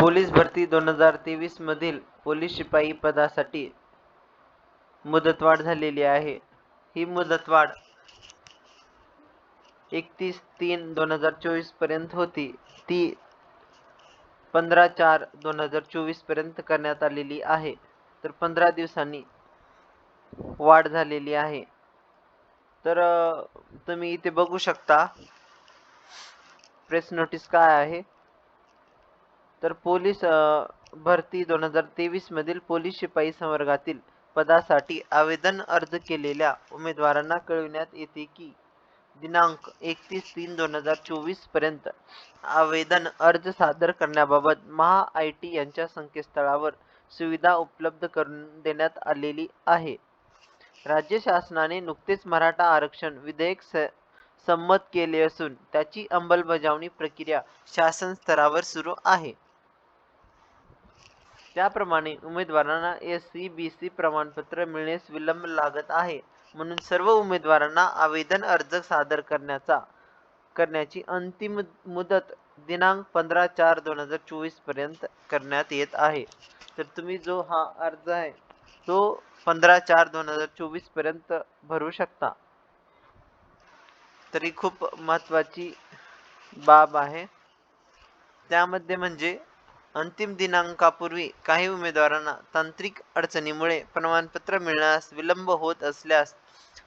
Police भरती दोन हजार तेवीस मधील पोलीस शिपाई पदासाठी मुदतवाढ झालेली आहे. ही मुदतवाढ एकतीस तीन दोन हजार चोवीसपर्यंत होती. ती पंधरा चार दोन हजार चोवीसपर्यंत करण्यात आलेली आहे. तर पंधरा दिवसांनी वाढ झालेली आहे. तर तुम्ही इथे बघू शकता. प्रेस नोटीस काय आहे? तर पोलीस भरती दोन हजार तेवीस मधील पोलीस शिपाई संवर्गातील पदासाठी आवेदन अर्ज केलेल्या उमेदवारांना कळविण्यात येते की दिनांक एकतीस तीन दोन हजार चोवीसपर्यंत आवेदन अर्ज सादर करण्याबाबत महा आय टी यांच्या संकेतस्थळावर सुविधा उपलब्ध करून देण्यात आलेली आहे. राज्य शासनाने नुकतेच मराठा आरक्षण विधेयक स संमत केले असून त्याची अंमलबजावणी प्रक्रिया शासन स्तरावर सुरू आहे. त्याप्रमाणे उमेदवारांना एस सी बी सी प्रमाणपत्र मिळण्यास विलंब लागत आहे. म्हणून सर्व उमेदवारांना आवेदन अर्ज सादर करण्याचा करण्याची अंतिम मुदत दिनांक पंधरा चार दोन हजार चोवीसपर्यंत करण्यात येत आहे. तर तुम्ही जो हा अर्ज आहे तो पंधरा चार दोन हजार चोवीसपर्यंत भरू शकता. तरी खूप महत्वाची बाब आहे. त्यामध्ये म्हणजे अंतिम दिनांकापूर्वी काही उमेदवारांना तांत्रिक अडचणीमुळे प्रमाणपत्र मिळण्यास विलंब होत असल्यास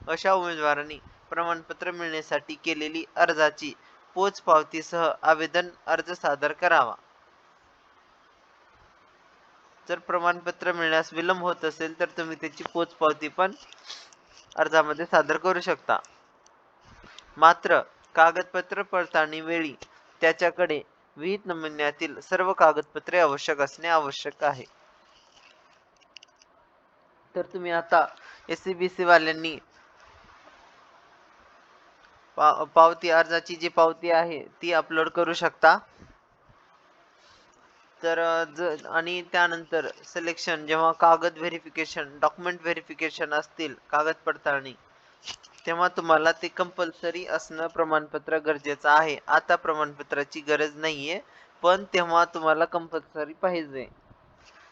अशा उमेदवारांनी प्रमाणपत्र मिळण्यासाठी केलेली अर्जाची पोचपावतीसह आवेदन अर्ज सादर करावा. जर प्रमाणपत्र मिळण्यास विलंब होत असेल तर तुम्ही त्याची पोचपावती पण अर्जामध्ये सादर करू शकता. मात्र कागदपत्र पडताळणी वेळी त्याच्याकडे विहित नमुन्यातील सर्व कागदपत्रे आवश्यक असणे आवश्यक आहे. तर तुम्ही आता एस सी बी सी वाल्यांनी पा- पावती अर्जाची जी पावती आहे ती अपलोड करू शकता. तर ज आणि त्यानंतर सिलेक्शन जेव्हा कागद व्हेरिफिकेशन डॉक्युमेंट व्हेरिफिकेशन असतील कागद पडताळणी तेव्हा तुम्हाला ते कंपल्सरी असणं प्रमाणपत्र गरजेचं आहे. आता प्रमाणपत्राची गरज नाहीये पण तेव्हा तुम्हाला कंपल्सरी पाहिजे.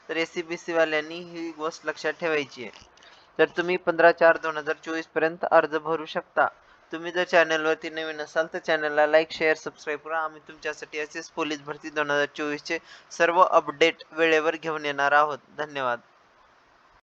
तर एस सी बी वाल्यांनी ही गोष्ट लक्षात ठेवायची आहे. तर तुम्ही पंधरा चार दोन हजार चोवीसपर्यंत अर्ज भरू शकता. तुम्ही जर चॅनलवरती नवीन असाल तर चॅनलला लाईक शेअर सबस्क्राईब करा. आम्ही तुमच्यासाठी असेच पोलीस भरती दोन हजार चोवीसचे सर्व अपडेट वेळेवर घेऊन येणार आहोत. धन्यवाद.